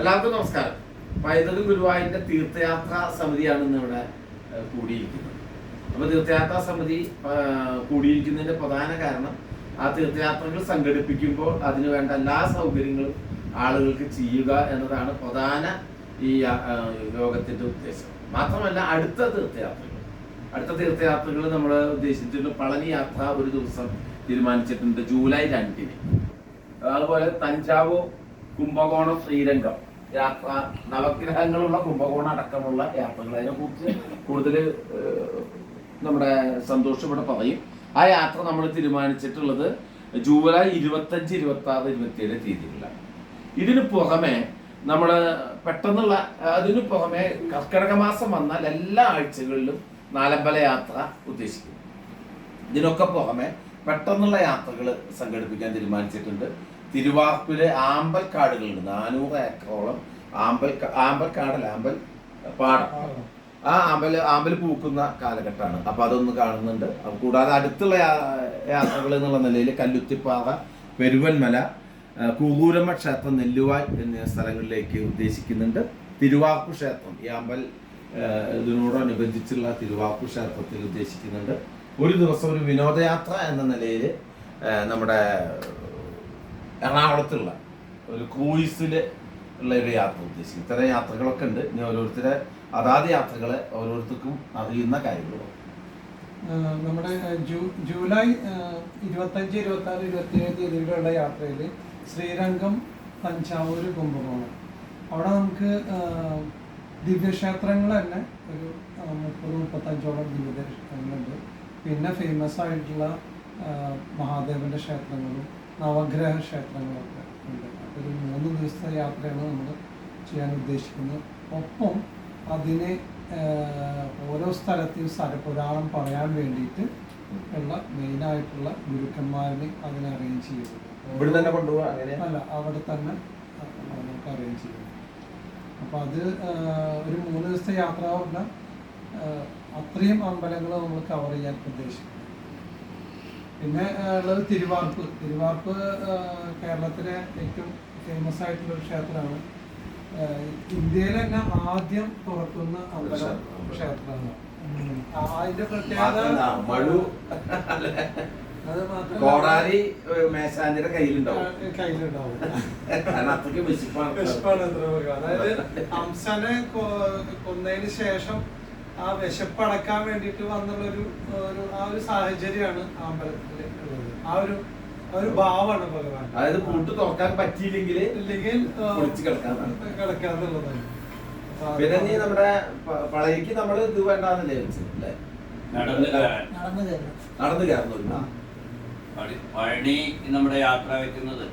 എല്ലാവർക്കും നമസ്കാരം. പൈതൃക ഗുരുവായൂരിന്റെ തീർത്ഥയാത്രാ സമിതിയാണ് ഇന്ന് ഇവിടെ കൂടിയിരിക്കുന്നത്. അപ്പൊ തീർത്ഥയാത്രാ സമിതി കൂടിയിരിക്കുന്നതിന്റെ പ്രധാന കാരണം ആ തീർത്ഥയാത്രകൾ സംഘടിപ്പിക്കുമ്പോൾ അതിനു വേണ്ട എല്ലാ സൗകര്യങ്ങളും ആളുകൾക്ക് ചെയ്യുക എന്നതാണ് പ്രധാന ഈ യോഗത്തിന്റെ ഉദ്ദേശം. മാത്രമല്ല അടുത്ത തീർത്ഥയാത്രകൾ. അടുത്ത തീർത്ഥയാത്രകൾ നമ്മൾ ഉദ്ദേശിച്ചിട്ടുണ്ട് പളനി യാത്ര ഒരു ദിവസം തീരുമാനിച്ചിട്ടുണ്ട് ജൂലൈ രണ്ടിന്. അതുപോലെ തഞ്ചാവൂർ കുംഭകോണം ശ്രീരംഗം. യാത്ര നവഗ്രഹങ്ങളുള്ള കുംഭകോണം അടക്കമുള്ള യാത്രകൾ അതിനെക്കുറിച്ച് കൂടുതൽ നമ്മുടെ സന്തോഷം ഇവിടെ പറയും. ആ യാത്ര നമ്മൾ തീരുമാനിച്ചിട്ടുള്ളത് ജൂലൈ ഇരുപത്തഞ്ച് ഇരുപത്തി ആറ് ഇരുപത്തിയേഴ് തീയതികളിലാണ്. ഇതിന് പുറമെ നമ്മൾ പെട്ടെന്നുള്ള അതിനു പുറമെ കർക്കിടക മാസം വന്നാൽ എല്ലാ ആഴ്ചകളിലും നാലമ്പല യാത്ര ഉദ്ദേശിക്കുന്നു. ഇതിനൊക്കെ പുറമെ പെട്ടെന്നുള്ള യാത്രകൾ സംഘടിപ്പിക്കാൻ തീരുമാനിച്ചിട്ടുണ്ട്. തിരുവാർപ്പിലെ ആമ്പൽക്കാടുകളുണ്ട് നാനൂറ് ഏക്കറോളം ആമ്പൽ ആമ്പൽക്കാടല്ല ആമ്പൽ പാടം. ആ ആമ്പൽ ആമ്പൽ പൂക്കുന്ന കാലഘട്ടമാണ്. അപ്പൊ അതൊന്ന് കാണുന്നുണ്ട്. കൂടാതെ അടുത്തുള്ള യാത്രകൾ എന്നുള്ള നിലയിൽ കല്ലുത്തിപ്പാറ പെരുവന്മല കൂകൂരമ്മ ക്ഷേത്രം നെല്ലുവായ് എന്നീ സ്ഥലങ്ങളിലേക്ക് ഉദ്ദേശിക്കുന്നുണ്ട്. തിരുവാർപ്പ് ക്ഷേത്രം ഈ അമ്പൽ ഇതിനോടനുബന്ധിച്ചുള്ള തിരുവാക്കു ക്ഷേത്രത്തിൽ ഉദ്ദേശിക്കുന്നുണ്ട്. ഒരു ദിവസം ഒരു വിനോദയാത്ര എന്ന നിലയിൽ നമ്മുടെ എറണാകുളത്തുള്ള ഒരു ക്രൂയിസിൽ ഉള്ള ഒരു യാത്ര ഉദ്ദേശിക്കും. ഇത്തരം യാത്രകളൊക്കെ ഉണ്ട്. ഇനി ഓരോരുത്തരെ അതാത് യാത്രകളെ ഓരോരുത്തർക്കും അറിയുന്ന കാര്യങ്ങളും നമ്മുടെ ജൂ- ജൂലൈ ഇരുപത്തഞ്ച് ഇരുപത്തി ആറ് ഇരുപത്തി ഏഴ് തീയതികളുള്ള യാത്രയിൽ ശ്രീരംഗം തഞ്ചാവൂർ കുംഭകോണം. അവിടെ നമുക്ക് ദിവ്യക്ഷേത്രങ്ങൾ തന്നെ ഒരു മുപ്പത് മുപ്പത്തഞ്ചോളം ദിവ്യക്ഷേത്രങ്ങളുണ്ട്. പിന്നെ ഫേമസ് ആയിട്ടുള്ള മഹാദേവന്റെ ക്ഷേത്രങ്ങളും നവഗ്രഹ ക്ഷേത്രങ്ങളൊക്കെ ഉണ്ട്. ഒരു മൂന്ന് ദിവസത്തെ യാത്രയാണ് നമ്മൾ ചെയ്യാൻ ഉദ്ദേശിക്കുന്നത്. ഒപ്പം അതിന് ഓരോ സ്ഥലത്തെയും സ്ഥലപുരാണം പറയാൻ വേണ്ടിയിട്ട് ഉള്ള മെയിനായിട്ടുള്ള ഗുരുക്കന്മാരെ അതിനെ അറേഞ്ച് കൊണ്ടുപോകാം അല്ല അവിടെ തന്നെ നമുക്ക് അറേഞ്ച് ചെയ്യും അപ്പോൾ അത് ഒരു മൂന്ന് ദിവസത്തെ യാത്ര പറഞ്ഞാൽ അത്രയും അമ്പലങ്ങൾ നമ്മൾ കവർ ചെയ്യാൻ ഉദ്ദേശിക്കുന്നു. പിന്നെ ഉള്ളത് തിരുവാർപ്പ്. തിരുവാർപ്പ് കേരളത്തിലെ ഏറ്റവും ഫേമസ് ആയിട്ടുള്ള ഒരു ക്ഷേത്രമാണ്. ഇന്ത്യയിലെ തന്നെ ആദ്യം തുറക്കുന്ന അമ്പലം ക്ഷേത്രമാണ്. അതിന്റെ പ്രത്യേകത കോടാലി മേശാന്തിയുടെ കയ്യിലുണ്ടാവും. കയ്യിലുണ്ടാവും. കാരണം അത്രയ്ക്ക് വിശപ്പാണ്. വിശപ്പാണ് അതായത് ഹംസനെ കൊന്നതിന് ശേഷം ആ വിശപ്പടക്കാൻ വേണ്ടിട്ട് വന്നുള്ള ഒരു ഒരു ആ ഒരു സാഹചര്യമാണ് ആ അമ്പലത്തിൽ ഉള്ളത്. ആ ഒരു ഒരു ഭാവമാണ് ഭഗവാൻ. അതായത് പൂട്ട് തുറക്കാൻ പറ്റിയില്ലെങ്കിൽ ഇല്ലെങ്കിൽ. കിടക്കാന്നുള്ളതാണ്. പിന്നെ നീ നമ്മുടെ പളയിക്ക് നമ്മൾ ഇത് വേണ്ടാന്നല്ലേ വെച്ചത് നടന്ന് നടന്നു കയറണം. നടന്നു കയറുന്നു പഴനി നമ്മുടെ യാത്ര വയ്ക്കുന്നത്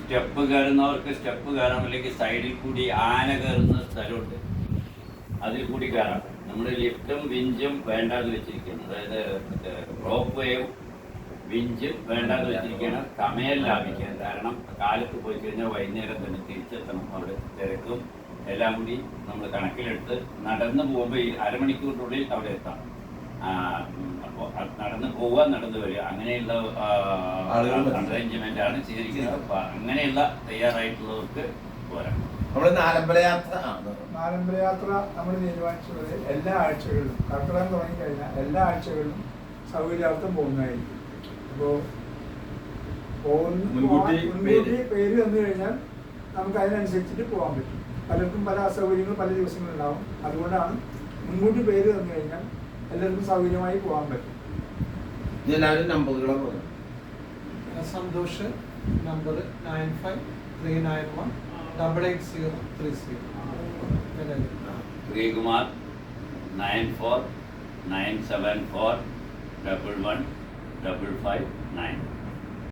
സ്റ്റെപ്പ് കയറുന്നവർക്ക് സ്റ്റെപ്പ് കയറാം അല്ലെങ്കിൽ സൈഡിൽ കൂടി ആന കയറുന്ന സ്ഥലമുണ്ട്. അതിൽ കൂടി കയറാം. നമ്മൾ ലിഫ്റ്റും വിഞ്ചും വേണ്ടാന്ന് വെച്ചിരിക്കുന്നത് അതായത് റോപ്പ് വേയും വിഞ്ചും വേണ്ടാന്ന് വെച്ചിരിക്കുകയാണ്. സമയം ലാഭിക്കാൻ കാരണം കാലത്ത് പോയി കഴിഞ്ഞാൽ വൈകുന്നേരം തന്നെ തിരിച്ചെത്തണം. അവിടെ തിരക്കും എല്ലാം കൂടി നമ്മൾ കണക്കിലെടുത്ത് നടന്ന് പോകുമ്പോൾ അരമണിക്കൂറിനുള്ളിൽ അവിടെ എത്താം. നടന്ന് പോവുക നടന്നു വരിക. അങ്ങനെയുള്ള. അറേഞ്ച്മെന്റ് ആണ് ചെയ്തിരിക്കുന്നത്. അപ്പൊ അങ്ങനെയുള്ള തയ്യാറായിട്ടുള്ളവർക്ക് പോരാ. നമ്മുടെ നാലമ്പല യാത്ര നാലമ്പല യാത്ര നമ്മൾ തീരുമാനിച്ചുള്ളത് എല്ലാ ആഴ്ചകളിലും കർക്കിടകം തുടങ്ങിക്കഴിഞ്ഞാൽ എല്ലാ ആഴ്ചകളിലും സൗകര്യാർത്ഥം പോകുന്നതായിരിക്കും. അപ്പോൾ പോകുന്ന മുൻകൂട്ടി പേര്. വന്നു തന്നു കഴിഞ്ഞാൽ നമുക്ക് അതിനനുസരിച്ചിട്ട് പോകാൻ പറ്റും. പലർക്കും പല അസൗകര്യങ്ങളും പല ദിവസങ്ങളുണ്ടാവും അതുകൊണ്ടാണ് മുൻകൂട്ടി പേര് തന്നു കഴിഞ്ഞാൽ എല്ലാവർക്കും സൗകര്യമായി പോകാൻ പറ്റും ഇനി എല്ലാവരും നമ്പറുകളെ പറഞ്ഞു Santhosh number nine five three nine one double eight zero three zero Sreekumar nine four nine seven four double one double five nine